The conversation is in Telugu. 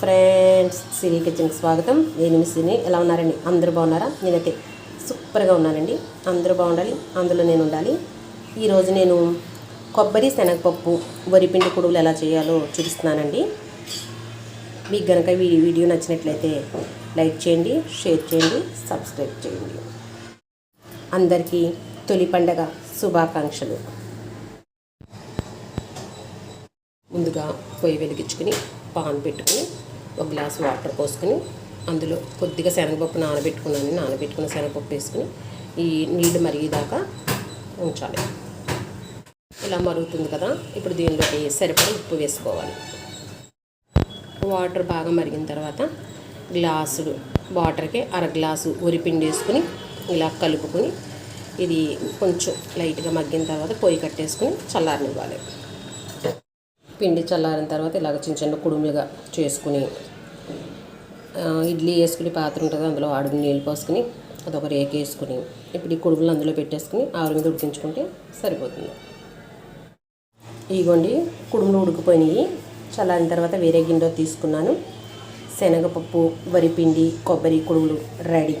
ఫ్రెండ్స్ సిరి కిచెన్కి స్వాగతం. నేను మీ ఎలా ఉన్నారండి? అందరూ బాగున్నారా? నేనైతే సూపర్గా ఉన్నానండి. అందరూ బాగుండాలి. అందులో నేను ఉండాలి. ఈరోజు నేను కొబ్బరి శనగపప్పు వరిపిండి కొడుగులు ఎలా చేయాలో చూపిస్తున్నానండి. మీకు కనుక ఈ వీడియో నచ్చినట్లయితే లైక్ చేయండి షేర్ చేయండి సబ్స్క్రైబ్ చేయండి. అందరికీ తొలి పండగ శుభాకాంక్షలు. ముందుగా పొయ్యి వెలిగించుకుని పాన్ పెట్టుకుని ఒక గ్లాస్ వాటర్ పోసుకొని అందులో కొద్దిగా శనగపప్పు నానబెట్టుకున్నాను. నానబెట్టుకున్న శనగపప్పు వేసుకుని ఈ నీళ్ళు మరిగేదాకా ఉంచాలి. ఇలా మరుగుతుంది కదా ఇప్పుడు దీనిలోకి సరిపడ ఉప్పు వేసుకోవాలి. వాటర్ బాగా మరిగిన తర్వాత గ్లాసుడు వాటర్కి అర గ్లాసు ఉరిపిండి వేసుకుని ఇలా కలుపుకొని ఇది కొంచెం లైట్గా మగ్గిన తర్వాత పొయ్యి కట్టేసుకుని చల్లారనివ్వాలి. పిండి చల్లారిన తర్వాత ఇలాగ చిన్న చిన్న కుడుములుగా చేసుకుని ఇడ్లీ వేసుకుని పాత్ర ఉంటుంది అందులో అడుగు నీళ్ళు పోసుకుని అదొక రేకు వేసుకుని ఇప్పుడు ఈ కుడుములు అందులో పెట్టేసుకుని ఆవిరి మీద ఉడికించుకుంటే సరిపోతుంది. ఇగోండి కుడుములు ఉడికిపోయినాయి. చల్లారిన తర్వాత వేరే గిన్నెలో తీసుకున్నాను. శనగపప్పు వరిపిండి కొబ్బరి కుడుములు రెడీ.